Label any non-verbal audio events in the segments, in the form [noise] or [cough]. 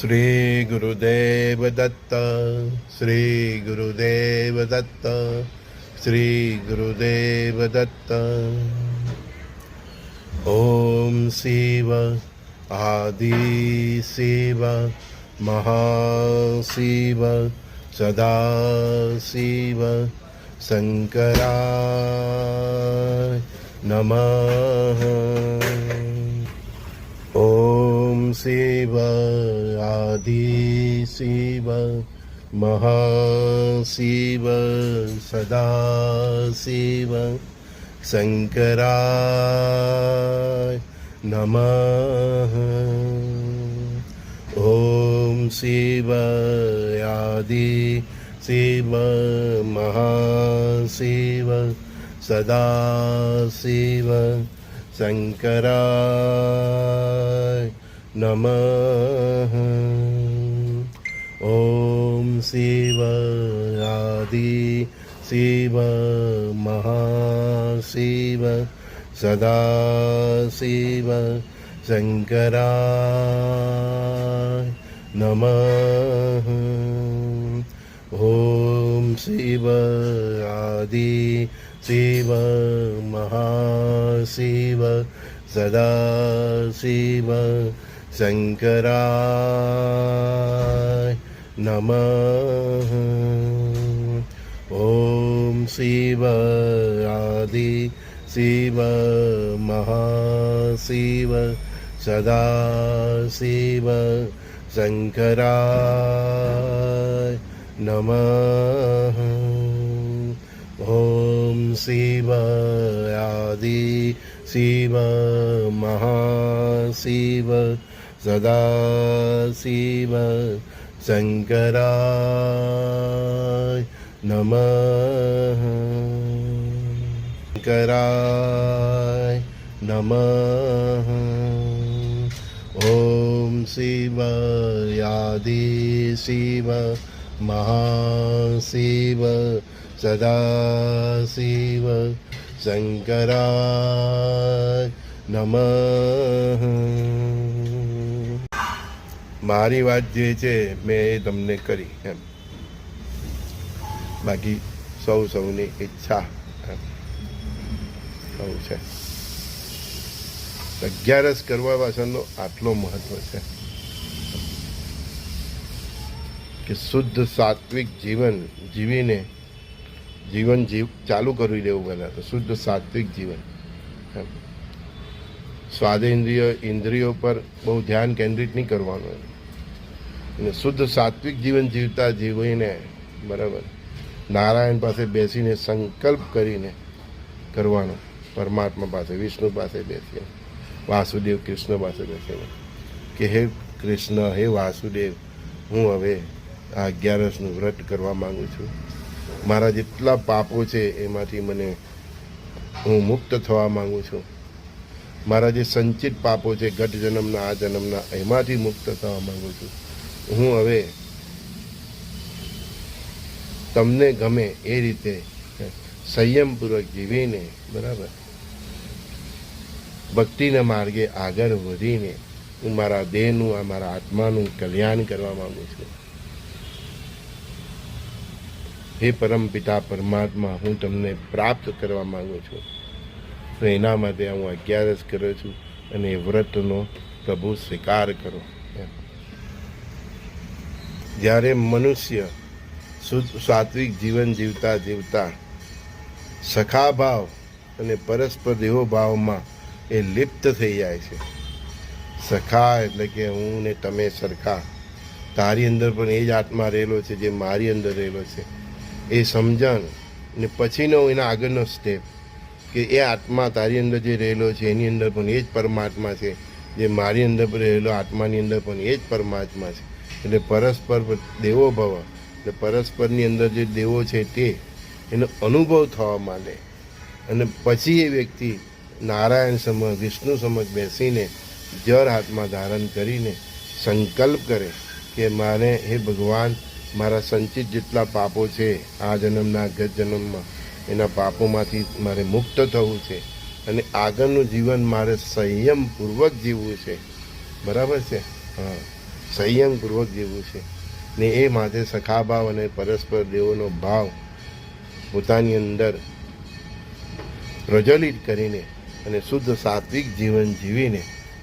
શ્રી ગુરુદેવ દત્ત શ્રી ગુરુદેવ દત્ત શ્રી ગુરુદેવ દત્ત ઓમ શિવ આદિ શિવ મહાશિવ સદા શિવ શંકરાય નમઃ ॐ शिव आदिशिव महाशिव सदाशिव शङ्कराय नमः ॐ शिव आदि शिव महाशिव सदाशिव शङ्कराय નમઃ ઓમ શિવ આદિ શિવ મહાશિવ સદાશિવ શંકરા નમઃ ઓમ શિવ આદિ શિવ મહાશિવ સદાશિવ शङ्कराय नमः ॐ शिव आदि शिव महाशिव सदाशिव शङ्कराय नमः ॐ शिव आदि शिव महाशिव सदाशिव शङ्कराय नमः शङ्कराय नमः ॐ शिवयादि शिव महाशिव सदाशिव शङ्कराय नमः મારી વાત જે છે, મેં એ તમને કરી, એમ બાકી સૌ સૌની ઈચ્છા સૌ છે અગિયારસ કરવા પાછળનો આટલો મહત્વ છે કે શુદ્ધ સાત્વિક જીવન જીવીને જીવન જીવ ચાલુ કરી દેવું પહેલાં તો, શુદ્ધ સાત્વિક જીવન. સ્વાદેન્દ્રિય ઇન્દ્રિયો પર બહુ ધ્યાન કેન્દ્રિત નહીં કરવાનું. અને શુદ્ધ સાત્વિક જીવન જીવતા જીવીને બરાબર. નારાયણ પાસે બેસીને સંકલ્પ કરીને કરવાનો. પરમાત્મા પાસે, વિષ્ણુ પાસે બેસીને વાસુદેવ કૃષ્ણ પાસે બેસીને કે હે કૃષ્ણ, હે વાસુદેવ, હું હવે આ અગિયારસનું વ્રત કરવા માગું છું. મારા જેટલા પાપો છે એમાંથી મને હું મુક્ત થવા માગું છું. મારા જે સંચિત પાપો છે, ગત જન્મના, આ જન્મના, એમાંથી મુક્ત થવા માગું છું. હું હવે તમને ગમે એ રીતે સંયમપૂર્વક જીવીને, બરાબર? ભક્તિના માર્ગે આગળ વધીને હું મારા દેહનું, આ મારા આત્માનું કલ્યાણ કરવા માંગુ છું. હે પરમપિતા પરમાત્મા, હું તમને પ્રાપ્ત કરવા માંગુ છું. તો એના માટે હું અગિયારસ કરું છું અને એ વ્રતનો પ્રભુ સ્વીકાર કરો. જ્યારે મનુષ્ય શુદ્ધ સાત્વિક જીવન જીવતા જીવતા સખા ભાવ અને પરસ્પર દેવો ભાવમાં એ લિપ્ત થઈ જાય છે. સખા એટલે કે હું ને તમે સરખા. તારી અંદર પણ એ જ આત્મા રહેલો છે જે મારી અંદર રહેલો છે. એ સમજણ ને પછીનો એના આગળનો સ્ટેપ કે એ આત્મા તારી અંદર જે રહેલો છે એની અંદર પણ એ જ પરમાત્મા છે. જે મારી અંદર રહેલો આત્માની અંદર પણ એ જ પરમાત્મા છે. એટલે પરસ્પર દેવો ભવ. એટલે પરસ્પરની અંદર જે દેવો છે તે, એનો અનુભવ થવા માંડે. અને પછી એ વ્યક્તિ નારાયણ સમજ વિષ્ણુ સમજ બેસીને જર હાથમાં ધારણ કરીને સંકલ્પ કરે કે મારે હે ભગવાન, મારા સંચિત જેટલા પાપો છે, આ જન્મના ગત જન્મમાં, એના પાપોમાંથી મારે મુક્ત થવું છે. અને આગળનું જીવન મારે સંયમપૂર્વક જીવવું છે. બરાબર છે? હા. સંયમપૂર્વક જીવવું છે. ને એ માટે સખાભાવ અને પરસ્પર દેવોનો ભાવ પોતાની અંદર પ્રજ્વલિત કરીને અને શુદ્ધ સાત્વિક જીવન જીવીને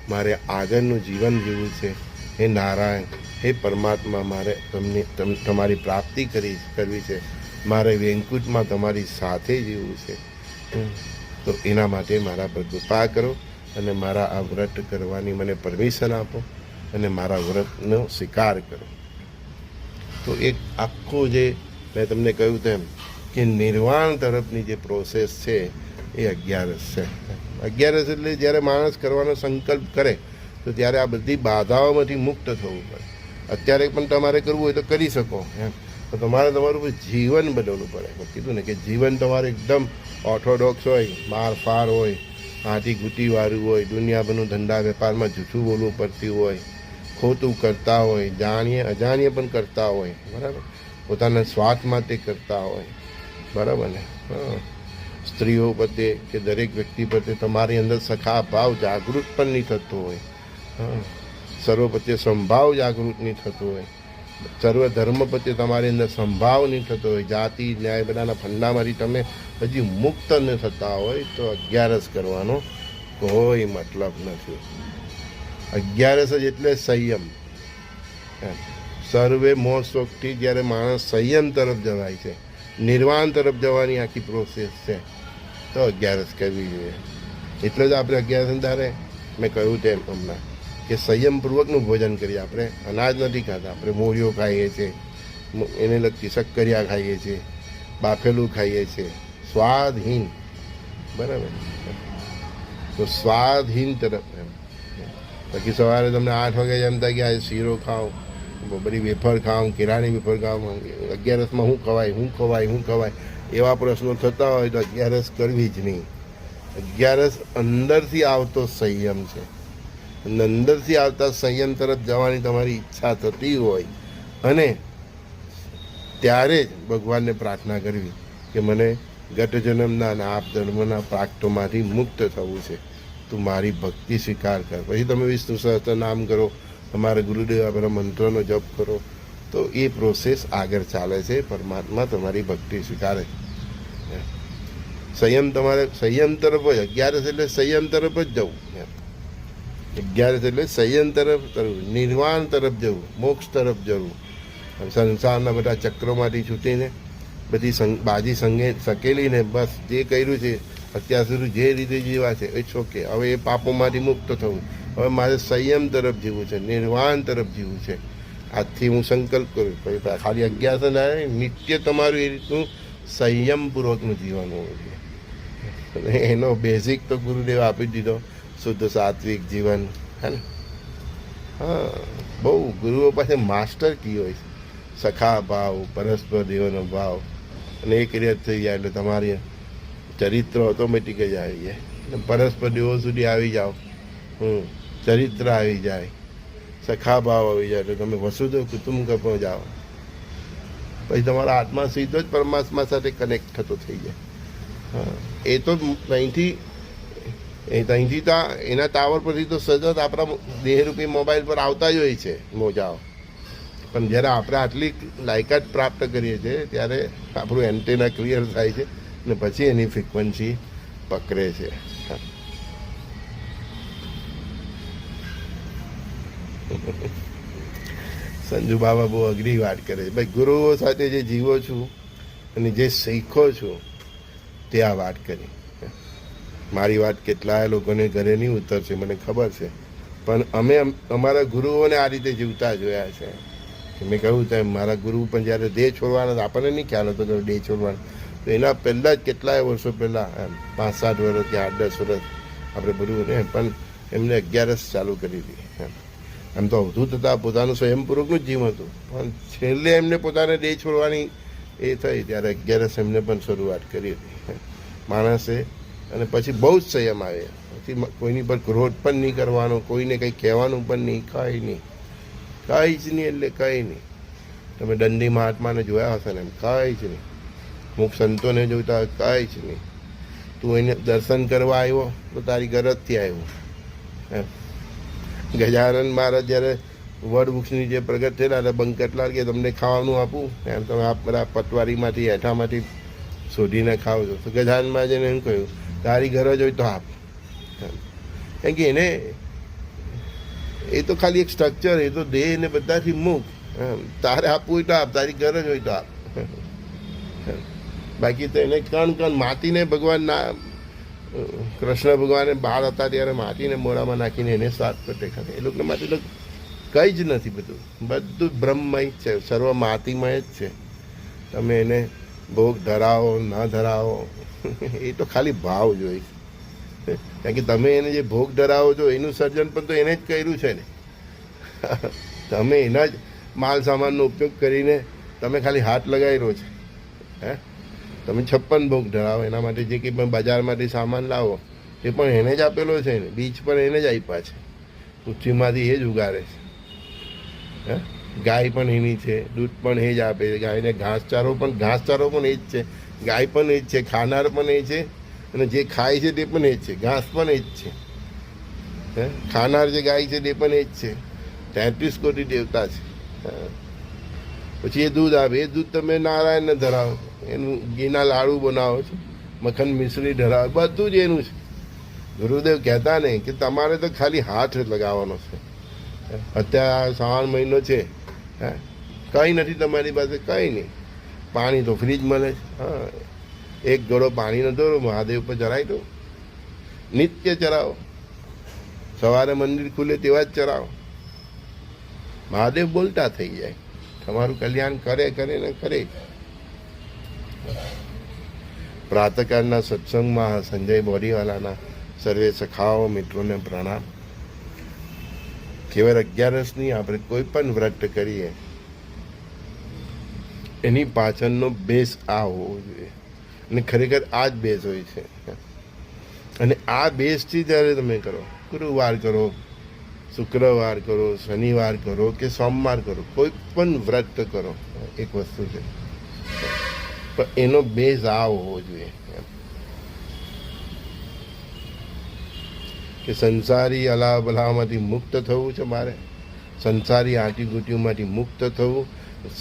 મારે આગળનું જીવન જીવવું છે. હે નારાયણ, હે પરમાત્મા, મારે તમને તમ- તમારી પ્રાપ્તિ કરી, કરવી છે. મારે વેંકુટમાં તમારી સાથે જીવવું છે. તો એના માટે મારા પર કૃપા કરો અને મારા આ વ્રત કરવાની મને પરમિશન આપો. અને મારા વ્રતનો સ્વીકાર કરો તો એક આખો જે મેં તમને કહ્યું તેમ કે નિર્વાણ તરફની જે પ્રોસેસ છે એ અગિયારસ છે. અગિયારસ એટલે જ્યારે માણસ કરવાનો સંકલ્પ કરે, તો ત્યારે આ બધી બાધાઓમાંથી મુક્ત થવું પડે. અત્યારે પણ તમારે કરવું હોય તો કરી શકો, એમ. તો તમારે તમારું જીવન બદલવું પડે. મેં કીધું ને કે જીવન તમારે એકદમ ઓર્થોડોક્સ હોય માર ફાર હોય હાથી ગુટીવાળું હોય, દુનિયાભરનું ધંધા વેપારમાં જૂઠું બોલવું પડતું હોય ખોટું કરતા હોય, જાણીએ, અજાણીએ પણ કરતા હોય, બરાબર? પોતાના સ્વાર્થ માટે કરતા હોય, બરાબર ને? સ્ત્રીઓ પ્રત્યે કે દરેક વ્યક્તિ પ્રત્યે તમારી અંદર સખા ભાવ જાગૃત પણ નહીં થતો હોય. સર્વ પ્રત્યે સંભાવ જાગૃત નહીં થતો હોય. સર્વ ધર્મ પ્રત્યે તમારી અંદર સંભાવ નહીં થતો હોય. જાતિ, ન્યાય બધાના ફંડામાંથી તમે હજી મુક્ત ન થતા હોય તો અગિયારસ કરવાનો કોઈ મતલબ નથી. અગિયારસ જ એટલે સંયમ. સર્વે મોહ શોખથી જ્યારે માણસ સંયમ તરફ જવાય છે, નિર્વાણ તરફ જવાની આખી પ્રોસેસ છે. તો અગિયારસ કરવી જોઈએ. એટલે જ આપણે અગિયારસ તારે મેં કહ્યું તેમ હમણાં, કે સંયમપૂર્વકનું ભોજન કરીએ આપણે. અનાજ નથી ખાતા, આપણે મોરીઓ ખાઈએ છીએ એને લગતી શક્કરિયા ખાઈએ છીએ, બાફેલું ખાઈએ છીએ. સ્વાદહીન. બરાબર? તો સ્વાદહીન તરફ. બાકી સવારે તમને આઠ વાગે એમ થાય કે શીરો ખાઓ બધી વેફર ખાઉં, કિરાણી વેફર ખાઉં અગિયારસમાં શું ખવાય શું ખવાય શું ખવાય, એવા પ્રશ્નો થતા હોય તો અગિયારસ કરવી જ નહીં. અગિયારસ અંદરથી આવતો સંયમ છે. અને અંદરથી આવતા સંયમ તરફ જવાની તમારી ઈચ્છા થતી હોય. અને ત્યારે જ ભગવાનને પ્રાર્થના કરવી કે મને ગત જન્મના અને આપ ધર્મના પ્રાક્તોમાંથી મુક્ત થવું છે. તું મારી ભક્તિ સ્વીકાર કર. પછી તમે વિષ્ણુ સહસ્ત્ર નામ કરો, તમારા ગુરુદેવ આપણા મંત્રનો જપ કરો, તો એ પ્રોસેસ આગળ ચાલે છે. પરમાત્મા તમારી ભક્તિ સ્વીકારે છે. સંયમ તમારે, સંયમ તરફ જ, અગિયારસ એટલે સંયમ તરફ જ જવું. અગિયારસ એટલે સંયમ તરફ જવું નિર્વાણ તરફ જવું, મોક્ષ તરફ જવું. સંસારના બધા ચક્રોમાંથી છૂટીને બધી બાજી સંગે, સકેલીને બસ જે કર્યું છે અત્યાર સુધી જે રીતે જીવા છે ઇટ્સ ઓકે હવે એ પાપોમાંથી મુક્ત થવું. હવે મારે સંયમ તરફ જીવવું છે, નિર્વાણ તરફ જીવવું છે. આજથી હું સંકલ્પ કરું પછી ખાલી અગિયાર ના નિત્ય તમારું એ રીતનું સંયમપૂર્વકનું જીવન હોવું જોઈએ. એનો બેઝિક તો ગુરુદેવ આપી દીધો, શુદ્ધ સાત્વિક જીવન, હે ને? હા, બહુ ગુરુઓ પાસે માસ્ટર કી હોય છે. સખા ભાવ, પરસ્પર દેવનો ભાવ, અને એક રીતે થઈ જાય એટલે તમારી ચરિત્ર ઓટોમેટિક જ આવી જાય. પરસ્પર દેવો સુધી આવી જાઓ. હમ, ચરિત્ર આવી જાય. સખા ભાવ આવી જાય. એટલે તમે વસુદેવ કુટુંબ જાઓ. પછી તમારા આત્મા સીધો જ પરમાત્મા સાથે કનેક્ટ થતો થઈ જાય. એ તો અહીંથી, એ ત્યાંથી તો એના ટાવર પરથી તો સતત આપણા દેહરૂપી મોબાઈલ પર આવતા જ હોય છે, મોજાઓ. પણ જ્યારે આપણે આટલી લાયકાત પ્રાપ્ત કરીએ છીએ, ત્યારે આપણું એન્ટેના ક્લિયર થાય છે. ને પછી એની ફ્રિકવન્સી પકડે છે. સંજુ બાબા બહુ અઘરી વાત કરે છે. ભાઈ, ગુરુઓ સાથે જે જીવો છું અને જે શીખો છું, તે આ વાત કરી. મારી વાત કેટલાય લોકોને ઘરે નહીં ઉતરશે, મને ખબર છે. પણ અમે અમારા ગુરુઓને આ રીતે જીવતા જોયા છે. મેં કહ્યું તેમ મારા ગુરુ પણ જ્યારે દેહ છોડવાના આપણને નહીં ખ્યાલ હતો કે દેહ છોડવાનો. તો એના પહેલાં જ કેટલાય વર્ષો પહેલાં એમ પાંચ સાત વર્ષ કે આઠ દસ વર્ષ આપણે બધું ને પણ એમને અગિયારસ ચાલુ કરી હતી એમ એમ તો અવધૂત હતા પોતાનું સ્વયંપૂર્વકનું જ જીવ હતું પણ છેલ્લે એમને પોતાને દેહ છોડવાની એ થઈ ત્યારે અગિયારસ એમને પણ શરૂઆત કરી હતી માણસે અને પછી બહુ જ સંયમ આવે પછી કોઈની પર ક્રોધ પણ નહીં કરવાનો કોઈને કંઈ કહેવાનું પણ નહીં કાંઈ નહીં કાંઈ જ નહીં એટલે કંઈ નહીં તમે દંડી મહાત્માને જોયા હશે ને એમ કાંઈ જ નહીં અમુક સંતોને જોતા કાંઈ જ નહીં. તું એને દર્શન કરવા આવ્યો, તો તારી ગરજથી આવ્યો. એમ ગજાનંદ મહારાજ જ્યારે વડ વૃક્ષની જે પ્રગટ થયેલા, એટલે બંકટલાલ કે તમને ખાવાનું આપું. એમ તમે આ બધા પટવારીમાંથી, હેઠામાંથી શોધીને ખાવ છો. તો ગજાનમાં મહારાજને એમ કહ્યું, તારી ગરજ હોય તો આપ. કેમ કે એને એ તો ખાલી એક સ્ટ્રક્ચર એ તો દેહ ને બધાથી મુક્ત. તારે આપવું હોય તો આપ, તારી ગરજ હોય તો આપ. બાકી તો એને કણ કણ માટીને ભગવાનના કૃષ્ણ ભગવાને બાળ હતા ત્યારે માટીને મોડામાં નાખીને એને સાત પેટે ખાતે એ લોકોને માટે લોકો કંઈ જ નથી બધું. બધું બ્રહ્મમય જ છે. સર્વ માટીમય જ છે. તમે એને ભોગ ધરાવો, ન ધરાવો, એ તો ખાલી ભાવ જોઈ કારણ કે તમે એને જે ભોગ ધરાવો છો, એનું સર્જન પણ તો એને જ કર્યું છે ને. તમે એના જ માલ સામાનનો ઉપયોગ કરીને તમે ખાલી હાથ લગાવી રહ્યો છે. હે? તમે છપ્પન ભોગ ધરાવો, એના માટે જે કંઈ પણ બજારમાંથી સામાન લાવો તે પણ એને જ આપેલો છે ને. બીજ પણ એને જ આપ્યા છે. પૃથ્વીમાંથી એ જ ઉગાડે છે. હે? ગાય પણ એની છે, દૂધ પણ એ જ આપે છે. ગાયને ઘાસચારો પણ ઘાસચારો પણ એ જ છે. ગાય પણ એ જ છે, ખાનાર પણ એ છે, અને જે ખાય છે તે પણ એ જ છે. ઘાસ પણ એ જ છે. હે? ખાનાર જે ગાય છે તે પણ એ જ છે. તેત્રીસ કોટી દેવતા છે. હા. પછી એ દૂધ આવે એ દૂધ તમે નારાયણને ધરાવો. એનું ઘીના લાડુ બનાવો છો, મખન મિશ્રી ધરાવો, બધું જ એનું છે. ગુરુદેવ કહેતા ને કે તમારે તો ખાલી હાથ લગાવવાનો છે. અત્યારે શ્રાવણ મહિનો છે, હે? કંઈ નથી તમારી પાસે, કંઈ નહીં. પાણી તો ફ્રીજ મળે છે. હા. એક ગળો પાણીનો નતો મહાદેવ પર ચરાવી દો. નિત્ય ચરાવો સવારે મંદિર ખુલે તેવા જ ચરાવો મહાદેવ બોલતા થઈ જાય. તમારું કલ્યાણ કરે કરે ને કરે. પ્રાતકાળના સત્સંગમાં સંજય બોરીવાલાના સર્વે સખાઓ, મિત્રોને પ્રણામ. કેવળ અગિયારસની આપણે કોઈ પણ વ્રત કરીએ, એની પાછળનો બેસ આ હોવો જોઈએ. અને ખરેખર આ જ બેઝ હોય છે. અને આ બેઝથી જ્યારે તમે કરો, ગુરુવાર કરો શુક્રવાર કરો, શનિવાર કરો કે સોમવાર કરો, કોઈ પણ વ્રત કરો, એક વસ્તુ છે. પણ એનો બેઝ આ હોવો જોઈએ. કે સંસારી અલાબલામાંથી મુક્ત થવું છે મારે. સંસારી આંટીગુટીઓમાંથી મુક્ત થવું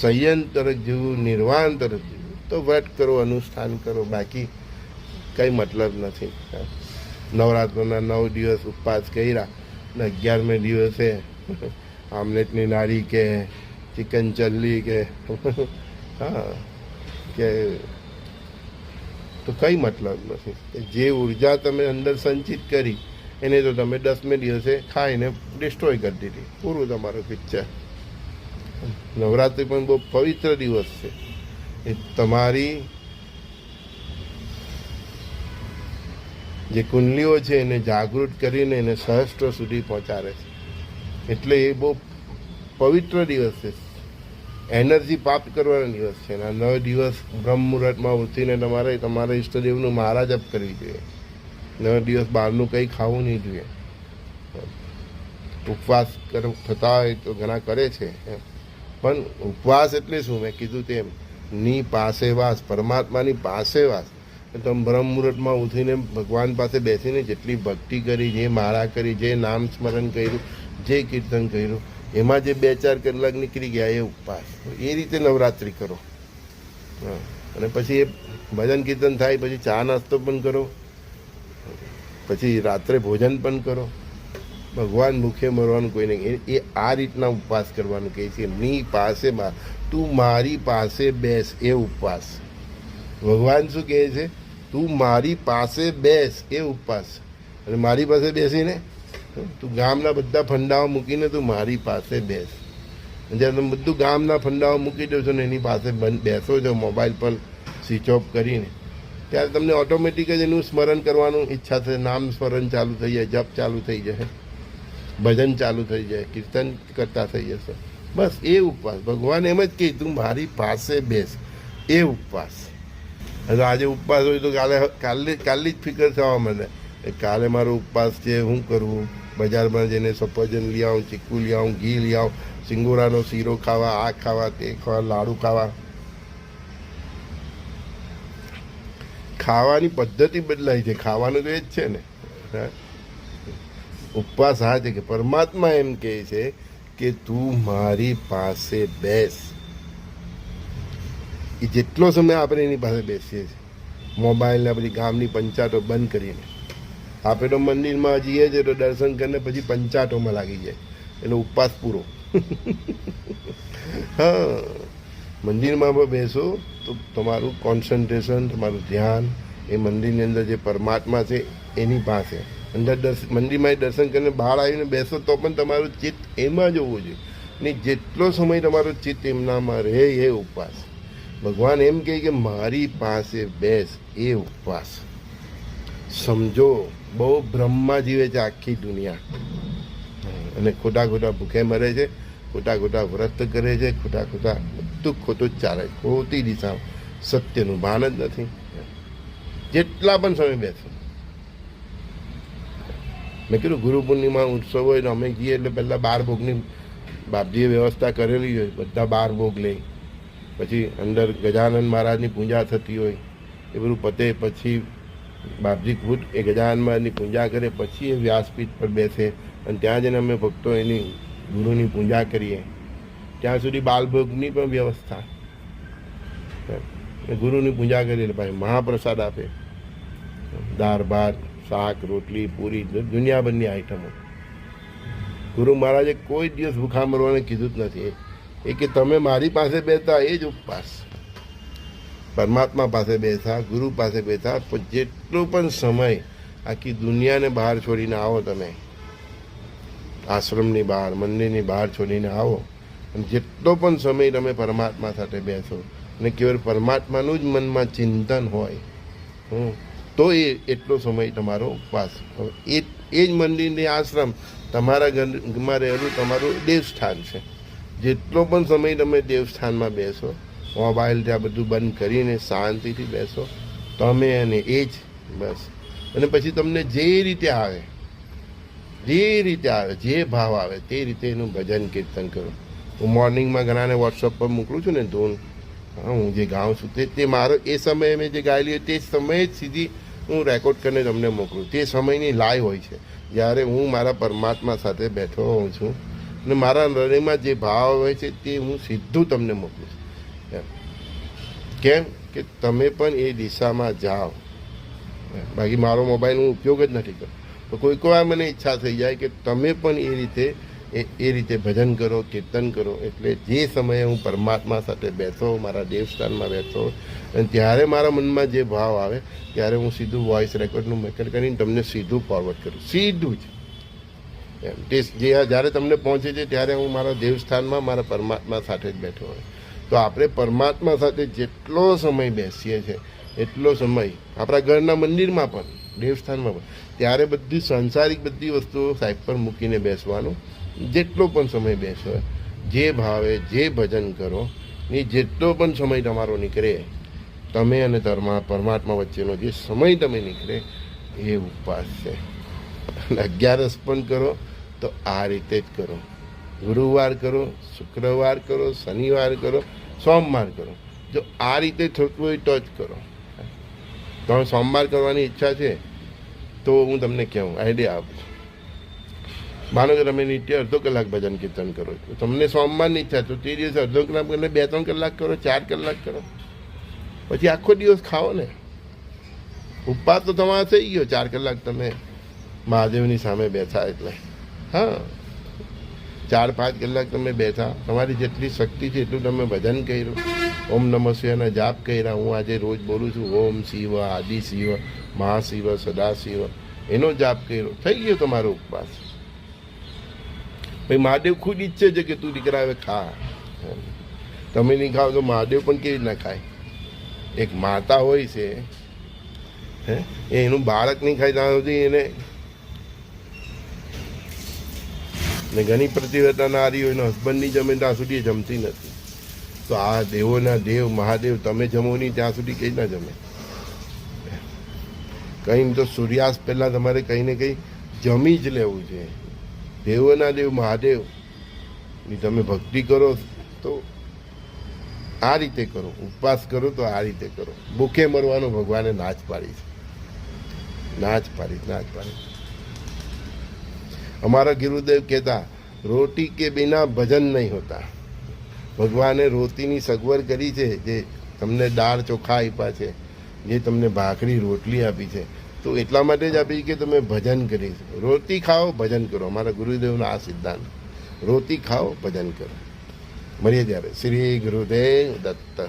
સંયમ તરફ જેવું નિર્વાણ તરફ જીવવું, તો વ્રત કરો, અનુષ્ઠાન કરો, બાકી કંઈ મતલબ નથી. નવરાત્રના નવ દિવસ ઉપવાસ કર્યા ને અગિયારમે દિવસે આમલેટની નાળી કે ચિકન ચલ્લી કે હા, કે તો કંઈ મતલબ નથી. જે ઊર્જા તમે અંદર સંચિત કરી, એને તો તમે દસમે દિવસે ખાઈને ડિસ્ટ્રોય કરી દીધી. પૂરું તમારું પિક્ચર નવરાત્રિ પણ બહુ પવિત્ર દિવસ છે. એ તમારી જે કુંડલીઓ છે એને જાગૃત કરીને એને સહસ્ત્ર સુધી પહોંચાડે છે. એટલે એ બહુ પવિત્ર દિવસ છે. એનર્જી પ્રાપ્ત કરવાનો દિવસ છે. અને નવ દિવસ બ્રહ્મ મુહૂર્તમાં ઉઠીને તમારે તમારા ઈષ્ટદેવનું મહારાજ જપ કરવી જોઈએ. નવ દિવસ બહારનું કંઈ ખાવું નહીં જોઈએ. ઉપવાસ કર, થતા હોય તો ઘણા કરે છે. પણ ઉપવાસ એટલે શું? મેં કીધું તેમ, ની પાસે વાસ, પરમાત્માની પાસે વાસ. તમે બ્રહ્મ મુહૂર્તમાં ઉઠીને ભગવાન પાસે બેસીને જેટલી ભક્તિ કરી, જે માળા કરી, જે નામ સ્મરણ કર્યું, જે કીર્તન કર્યું, એમાં જે બે ચાર કલાક નીકળી ગયા, એ ઉપવાસ. એ રીતે નવરાત્રિ કરો. અને પછી એ ભજન કીર્તન થાય, પછી ચા નાસ્તો પણ કરો. પછી રાત્રે ભોજન પણ કરો. ભગવાન ભૂખે મરવાનું કોઈ નહીં એ- આ રીતના ઉપવાસ કરવાનું કહે છે. ની પાસે મા તું મારી પાસે બેસ. એ ઉપવાસ. ભગવાન શું કહે છે? તું મારી પાસે બેસ, એ ઉપવાસ. અને મારી પાસે બેસીને તું ગામના બધા ફંડાઓ મૂકીને તું મારી પાસે બેસ. જ્યારે તમે બધું ગામના ફંડાઓ મૂકી દો છો ને એની પાસે બેસો છો મોબાઈલ પર સ્વિચ ઓફ કરીને, ત્યારે તમને ઓટોમેટિક જ એનું સ્મરણ કરવાનું ઈચ્છા થશે. નામ સ્મરણ ચાલુ થઈ જાય, જપ ચાલુ થઈ જશે ભજન ચાલુ થઈ જાય, કીર્તન કરતા થઈ જશે. બસ એ ઉપવાસ. ભગવાન એમ જ કહે, તું મારી પાસે બેસ. એ ઉપવાસ. હવે આજે ઉપવાસ હોય તો કાલે કાલે કાલની જ ફિકર થવા મને કાલે મારો ઉપવાસ છે શું કરવું બજારમાં જઈને સફરજન લઈ આવું, ચીકુ લઈ આવું, ઘી લઈ આવું, સિંગોરાનો શીરો ખાવા, આ ખાવા, તે ખાવા, લાડુ ખાવા. ખાવાની પદ્ધતિ બદલાય છે, ખાવાનું તો એ જ છે ને. ઉપવાસ આ છે કે પરમાત્મા એમ કહે છે કે તું મારી પાસે બેસ. એ જેટલો સમય આપણે એની પાસે બેસીએ છીએ. મોબાઈલને બધી ગામની પંચાયતો બંધ કરીને. આપણે તો મંદિરમાં જઈએ છીએ તો દર્શન કરીને પછી પંચાયતોમાં લાગી જાય. એટલે ઉપવાસ પૂરો. [laughs] હા. મંદિરમાં પણ બેસો તો તમારું કોન્સન્ટ્રેશન તમારું ધ્યાન એ મંદિરની અંદર જે પરમાત્મા છે એની પાસે. અંદર દર્શ, મંદિરમાં દર્શન કરીને બહાર આવીને બેસો તો પણ તમારું ચિત્ત એમાં જ હોવું જોઈએ. ને જેટલો સમય તમારું ચિત્ત એમનામાં રહે એ ઉપવાસ. ભગવાન એમ કહે કે મારી પાસે બેસ, એ ઉપવાસ. સમજો, બહુ બ્રહ્મા જીવે છે આખી દુનિયા. અને ખોટા ખોટા ભૂખે મરે છે, ખોટા ખોટા વ્રત કરે છે, ખોટા ખોટા બધું ખોટું જ ચાલે ખોટી દિશા સત્યનું ભાન જ નથી. જેટલા પણ સમય બેસો. મેં કીધું ગુરુ પૂર્ણિમા ઉત્સવ હોય ને અમે જઈએ એટલે પહેલાં બાર ભોગની બાપજીએ વ્યવસ્થા કરેલી હોય, બધા બાર ભોગ લે પછી અંદર ગજાનંદ મહારાજની પૂજા થતી હોય, એ બધું પતે, પછી બાપજી ખુદ એ ગજાનંદ મહારાજની પૂજા કરે, પછી એ વ્યાસપીઠ પર બેસે અને ત્યાં જઈને અમે ભક્તો એની ગુરુની પૂજા કરીએ. ત્યાં સુધી બાલભોગની પણ વ્યવસ્થા. ગુરુની પૂજા કરી એટલે ભાઈ મહાપ્રસાદ આપે. દાળ, ભાત, શાક, રોટલી, પૂરી દુનિયાભરની આઈટમો. ગુરુ મહારાજે કોઈ દિવસ ભૂખા મરવાને કીધું જ નથી. એ કે તમે મારી પાસે બેઠા એ જ ઉપવાસ. પરમાત્મા પાસે બેસા ગુરુ પાસે પણ જેટલો પણ સમય આખી દુનિયાને બહાર છોડીને આવો તમે, આશ્રમની બહાર, મંદિરની બહાર છોડીને આવો, અને જેટલો પણ સમય તમે પરમાત્મા સાથે બેસો, અને કેવળ પરમાત્માનું જ મનમાં ચિંતન હોય તો એ એટલો સમય તમારો ઉપવાસ એ એ જ મંદિરની આશ્રમ તમારા ઘરમાં રહેલું તમારું દેવસ્થાન છે. જેટલો પણ સમય તમે દેવસ્થાનમાં બેસો મોબાઈલ ત્યાં બધું બંધ કરીને શાંતિથી બેસો, તમે અને એ જ, બસ. અને પછી તમને જે રીતે આવે, જે રીતે આવે, જે ભાવ આવે, તે રીતે એનું ભજન કીર્તન કરો. હું મોર્નિંગમાં ઘણાને વોટ્સઅપ પર મોકલું છું ને ધૂન, હું જે ગાઉં છું તે તે મારો, એ સમયે મેં જે ગાયેલી હોય તે સમયે જ સીધી હું રેકોર્ડ કરીને તમને મોકલું. તે સમયની લાઈવ હોય છે. જ્યારે હું મારા પરમાત્મા સાથે બેઠો હોઉં છું અને મારા હૃદયમાં જે ભાવ આવે છે તે હું સીધું તમને મોકલું છું. કેમ? કે તમે પણ એ દિશામાં જાઓ. બાકી મારો મોબાઈલ હું ઉપયોગ જ નથી કરતો. તો કોઈ કોઈ વાર મને ઈચ્છા થઈ જાય કે તમે પણ એ રીતે એ રીતે ભજન કરો, કીર્તન કરો, એટલે જે સમયે હું પરમાત્મા સાથે બેસો મારા દેવસ્થાનમાં બેસો અને ત્યારે મારા મનમાં જે ભાવ આવે, ત્યારે હું સીધું વોઇસ રેકોર્ડનું મેકર કરીને તમને સીધું ફોરવર્ડ કરું. સીધું જ. તે જે જ્યારે તમને પહોંચે છે ત્યારે હું મારા દેવસ્થાનમાં મારા પરમાત્મા સાથે જ બેઠો હોય. તો આપણે પરમાત્મા સાથે જેટલો સમય બેસીએ છીએ એટલો સમય આપણા ઘરના મંદિરમાં પણ, દેવસ્થાનમાં પણ, ત્યારે બધી સંસારિક બધી વસ્તુઓ સાહેબ પર મૂકીને બેસવાનું, જેટલો પણ સમય બેસો, જે ભાવે, જે ભજન કરો એ જેટલો પણ સમય તમારો નીકળે, તમે અને ધર્મા પરમાત્મા વચ્ચેનો જે સમય તમે નીકળે, એ ઉપવાસ છે. અને અગિયારસ પણ કરો તો આ રીતે જ કરો. ગુરુવાર કરો, શુક્રવાર કરો, શનિવાર કરો, સોમવાર કરો. જો આ રીતે થતું હોય તો જ કરો. તમે સોમવાર કરવાની ઈચ્છા છે તો હું તમને કહું આઈડિયા આપું. માનો કે તમે નિત્ય અડધો કલાક ભજન કીર્તન કરો છો. તમને સોમવારની ઈચ્છા તો તે દિવસે અડધો કલાક એટલે બે ત્રણ કલાક કરો, ચાર કલાક કરો. પછી આખો દિવસ ખાઓ ને. ઉપવાસ તો તમારો થઈ ગયો, ચાર કલાક તમે મહાદેવની સામે બેઠા એટલે. હા. ચાર, પાંચ કલાક તમે બેઠા. તમારી જેટલી શક્તિ છે એટલું તમે ભજન કર્યું. ઓમ નમઃ શિવાયના જાપ કર્યા. હું આજે રોજ બોલું છું, ઓમ શિવ, આદિ શિવ મહાશિવ સદા શિવ. એનો જાપ કર્યો. થઈ ગયો તમારો ઉપવાસ. ભાઈ, મહાદેવ ખુદ ઈચ્છે છે કે તું દીકરા હવે ખા. તમે નહીં ખાઓ તો મહાદેવ પણ કેવી રીતના ખાય? એક માતા હોય છે, હે એનું બાળક નહીં ખાય, ત્યાં સુધી એને ને ઘણી પ્રતિવતા નારી હોય એનો હસબન્ડ જમે ત્યાં સુધી જમતી નથી. તો આ દેવોના દેવ, મહાદેવ, તમે જમો નહીં, ત્યાં સુધી કઈ ના જમે. કંઈ તો સૂર્યાસ્ત પહેલાં તમારે કંઈ ને કંઈ જમી જ લેવું છે. દેવોના દેવ મહાદેવની તમે ભક્તિ કરો તો આ રીતે કરો. ઉપવાસ કરો તો આ રીતે કરો. ભૂખે મરવાનો ભગવાને નાચ પાડીશ નાચ પાડીશ નાચ પાડી. અમારા ગુરુદેવ કહેતા, રોટી કે બિના ભજન નહીં હોતા. ભગવાને રોટીની સગવડ કરી છે, જે તમને દાળ ચોખા આપ્યા છે, જે તમને ભાખરી રોટલી આપી છે. તો એટલા માટે જ આપી કે તમે ભજન કરી રોટી ખાઓ, ભજન કરો. અમારા ગુરુદેવનો આ સિદ્ધાંત. રોટી ખાઓ, ભજન કરો. મળીએ ત્યારે. શ્રી ગુરુદેવ દત્ત.